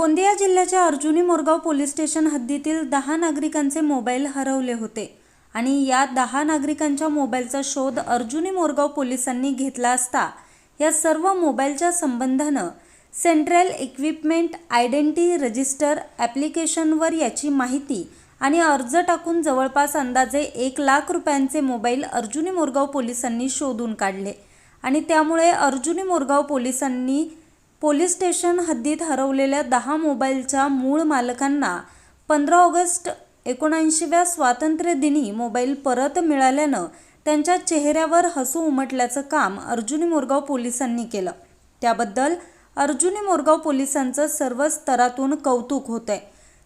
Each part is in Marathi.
गोंदिया जिल्ह्याच्या अर्जुनी मोरगाव पोलीस स्टेशन हद्दीतील दहा नागरिकांचे मोबाईल हरवले होते आणि या दहा नागरिकांच्या मोबाईलचा शोध अर्जुनी मोरगाव पोलिसांनी घेतला असता या सर्व मोबाईलच्या संबंधानं सेंट्रल इक्विपमेंट आयडेंटिटी रजिस्टर ॲप्लिकेशनवर याची माहिती आणि अर्ज टाकून जवळपास अंदाजे एक लाख रुपयांचे मोबाईल अर्जुनी मोरगाव पोलिसांनी शोधून काढले. आणि त्यामुळे अर्जुनी मोरगाव पोलिसांनी पोलीस स्टेशन हद्दीत हरवलेल्या दहा मोबाईलच्या मूळ मालकांना पंधरा ऑगस्ट एकोणऐंशीव्या स्वातंत्र्यदिनी मोबाईल परत मिळाल्यानं त्यांच्या चेहऱ्यावर हसू उमटल्याचं काम अर्जुनी मोरगाव पोलिसांनी केलं. त्याबद्दल अर्जुनी मोरगाव पोलिसांचं सर्व स्तरातून कौतुक होतंय.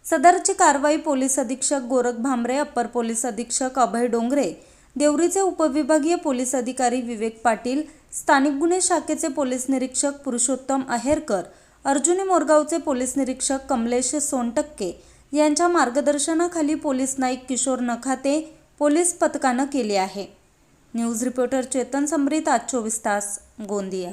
सदरची कारवाई पोलीस अधीक्षक गोरख भांबरे अप्पर पोलीस अधीक्षक अभय डोंगरे देवरीचे उपविभागीय पोलीस अधिकारी विवेक पाटील स्थानिक गुन्हे शाखेचे पोलीस निरीक्षक पुरुषोत्तम अहेरकर अर्जुनी मोरगावचे पोलीस निरीक्षक कमलेश सोनटक्के यांच्या मार्गदर्शनाखाली पोलीस नाईक किशोर नखाते पोलीस पथकानं केले आहे. न्यूज रिपोर्टर चेतन समरीत आज चोवीस तास गोंदिया.